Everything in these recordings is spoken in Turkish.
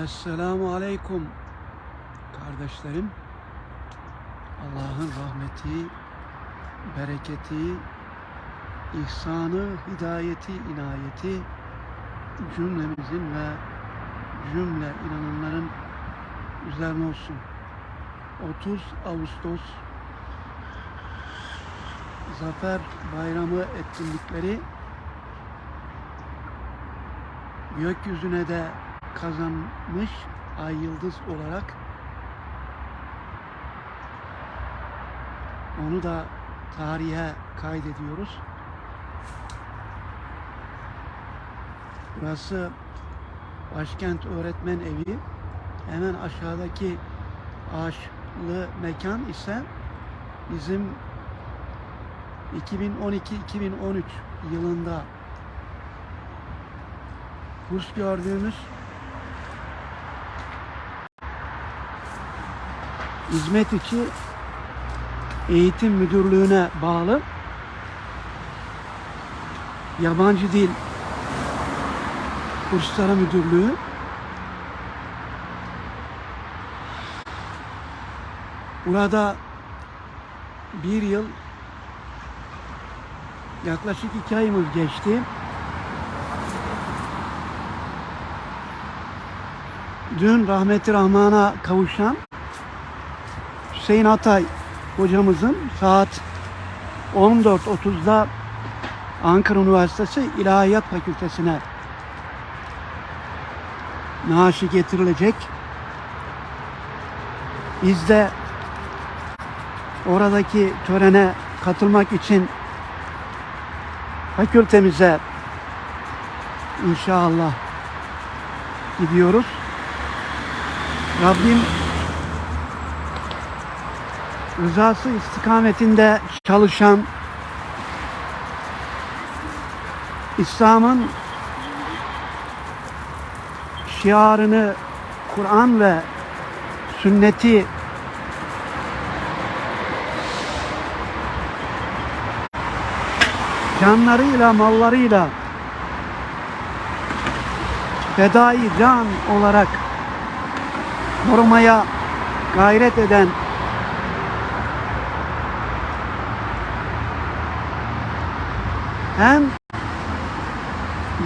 Esselamu Aleyküm kardeşlerim. Allah'ın rahmeti, bereketi, ihsanı, hidayeti, inayeti cümlemizin ve cümle inananların üzerine olsun. 30 Ağustos Zafer Bayramı etkinlikleri gökyüzüne de kazanmış ay yıldız olarak onu da tarihe kaydediyoruz. Burası Başkent Öğretmen Evi. Hemen aşağıdaki ağaçlı mekan ise bizim 2012-2013 yılında kurs gördüğümüz hizmet içi eğitim müdürlüğüne bağlı yabancı dil kursları müdürlüğü burada bir yıl yaklaşık iki ayımız geçti. Dün rahmeti rahmana kavuşan Hüseyin Atay hocamızın saat 14.30'da Ankara Üniversitesi İlahiyat Fakültesine naaşı getirilecek. Biz de oradaki törene katılmak için fakültemize inşallah gidiyoruz. Rabbim rızası istikametinde çalışan İslam'ın şiarını Kur'an ve sünneti canlarıyla mallarıyla fedai can olarak korumaya gayret eden hem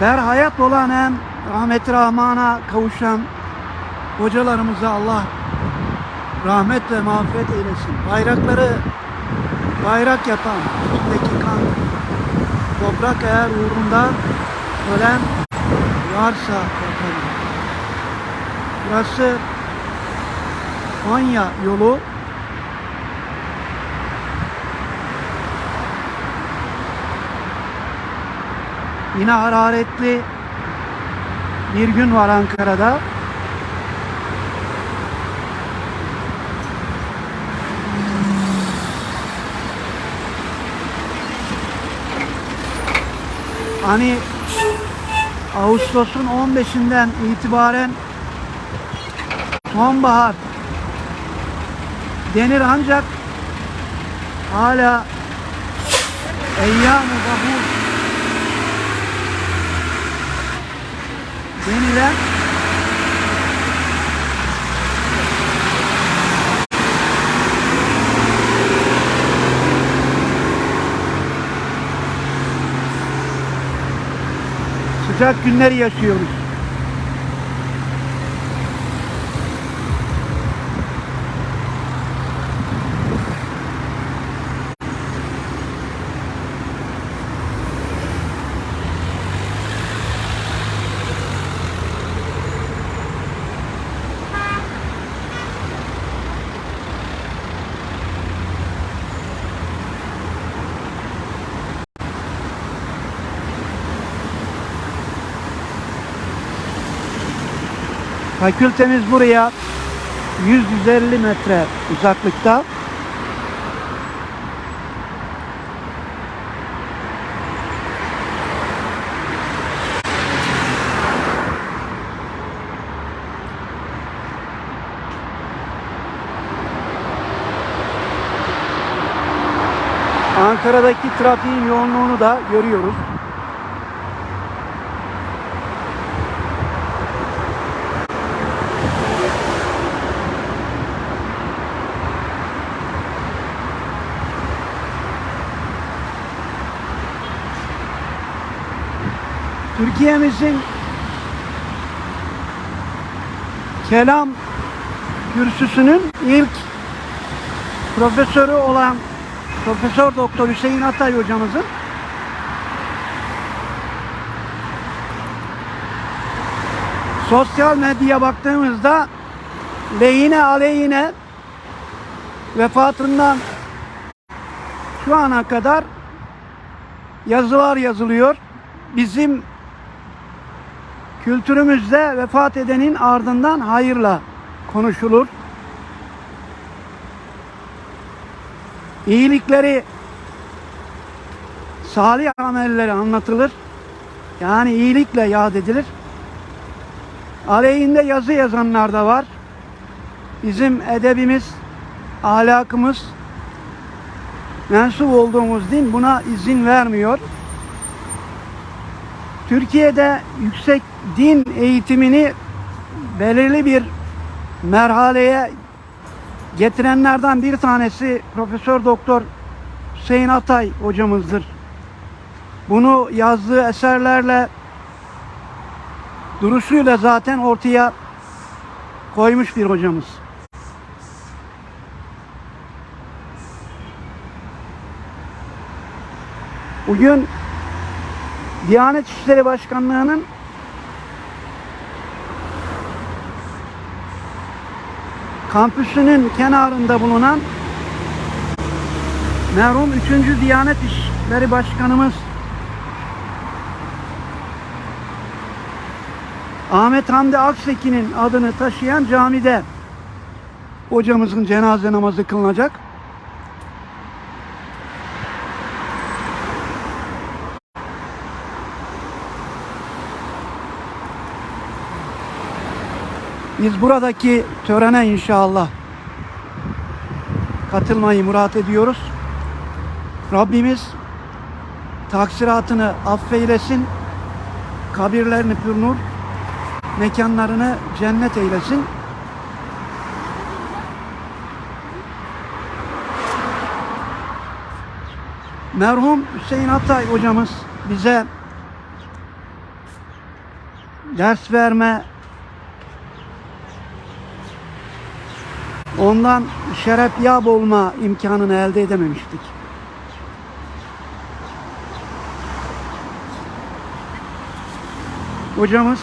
berhayat olan hem rahmet rahmana kavuşan hocalarımıza Allah rahmet ve mağfiret eylesin. Bayrakları bayrak yapan üstteki kan toprak eğer uğrunda ölen varsa yaparım. Burası Konya yolu Yine hararetli bir gün var Ankara'da. Hani Ağustos'un 15'inden itibaren sonbahar denir ancak hala eyyam-ı gabur denilen sıcak günleri yaşıyoruz. Fakültemiz buraya 100-150 metre uzaklıkta. Ankara'daki trafiğin yoğunluğunu da görüyoruz. Türkiye'mizin kelam kürsüsünün ilk profesörü olan Profesör Doktor Hüseyin Atay hocamızın sosyal medyaya baktığımızda lehine aleyhine vefatından şu ana kadar yazılar yazılıyor. Bizim kültürümüzde vefat edenin ardından hayırla konuşulur. İyilikleri, salih amelleri anlatılır. Yani iyilikle yad edilir. Aleyhinde yazı yazanlar da var. Bizim edebimiz, ahlakımız, mensup olduğumuz din buna izin vermiyor. Türkiye'de yüksek din eğitimini belirli bir merhaleye getirenlerden bir tanesi Profesör Doktor Hüseyin Atay hocamızdır. Bunu yazdığı eserlerle duruşuyla zaten ortaya koymuş bir hocamız. Bugün Diyanet İşleri Başkanlığı'nın kampüsünün kenarında bulunan merhum 3. Diyanet İşleri Başkanımız Ahmet Hamdi Akseki'nin adını taşıyan camide hocamızın cenaze namazı kılınacak. Biz buradaki törene inşallah katılmayı murat ediyoruz. Rabbimiz taksiratını affeylesin, kabirlerini pür nur, mekanlarını cennet eylesin. Merhum Hüseyin Atay hocamız bize ders verme, ondan şeref yap olma imkanını elde edememiştik. Hocamız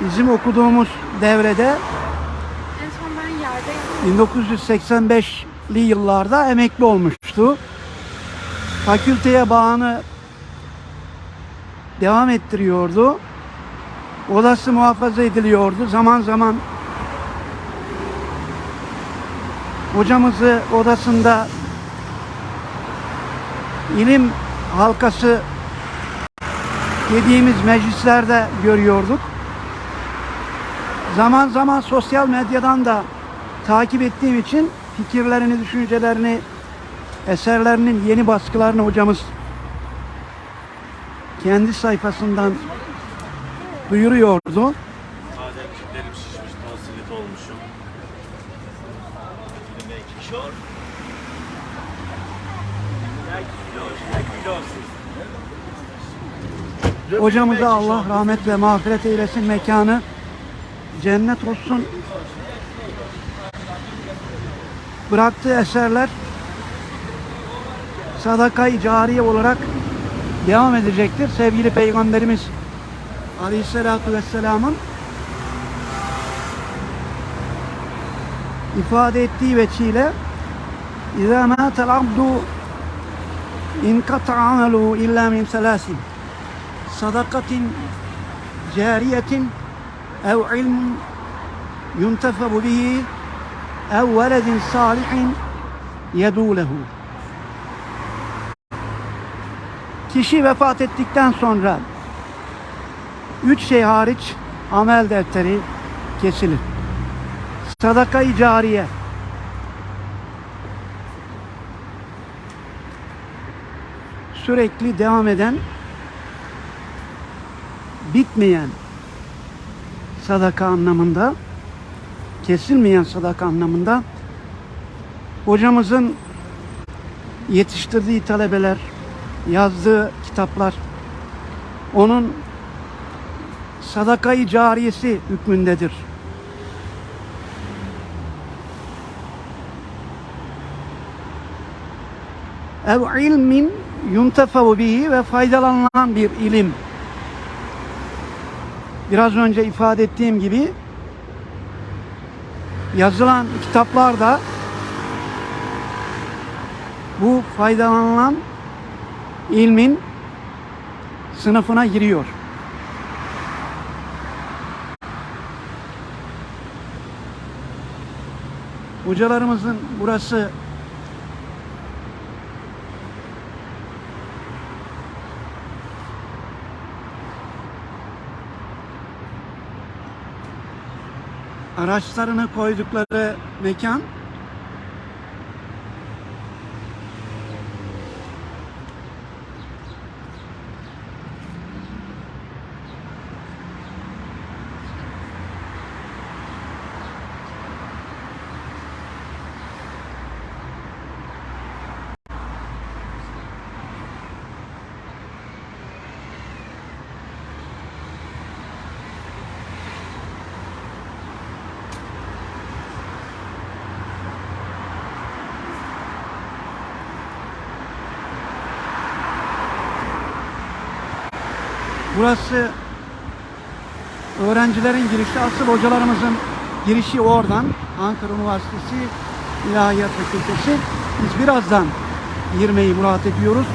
bizim okuduğumuz devrede En son ben yerdeydim. 1985'li yıllarda emekli olmuştu. Fakülteye bağını devam ettiriyordu. Odası muhafaza ediliyordu. Zaman zaman hocamızı odasında ilim halkası dediğimiz meclislerde görüyorduk. Zaman zaman sosyal medyadan da takip ettiğim için fikirlerini, düşüncelerini, eserlerinin yeni baskılarını hocamız kendi sayfasından duyuruyordu. Madem kitlerim şişmiş, tonsilit olmuşum. Kişor. Hocamıza Allah rahmet ve mağfiret eylesin. Mekanı cennet olsun. Bıraktığı eserler sadaka-i cariye olarak devam edecektir. Sevgili Peygamberimiz Aleyhisselatü Vesselam'ın ifade ettiği veçiyle İzâ mâtel abdu inkata ameluhu illa min selâsin sadakatin cariyetin ev ilmin yuntefebu bihi ev veledin salihin yedû lehu. Kişi vefat ettikten sonra üç şey hariç amel defteri kesilir. Sadaka-i cariye. Sürekli devam eden bitmeyen sadaka anlamında kesilmeyen sadaka anlamında hocamızın yetiştirdiği talebeler yazdığı kitaplar onun sadakayı cariyesi hükmündedir. Ev ilmin yuntefevu bihi ve faydalanılan bir ilim. Biraz önce ifade ettiğim gibi yazılan kitaplarda bu faydalanılan ilmin sınıfına giriyor. Hocalarımızın burası araçlarını koydukları mekan Burası öğrencilerin girişi, asıl hocalarımızın girişi oradan. Ankara Üniversitesi İlahiyat Fakültesi. Biz birazdan girmeyi murat ediyoruz.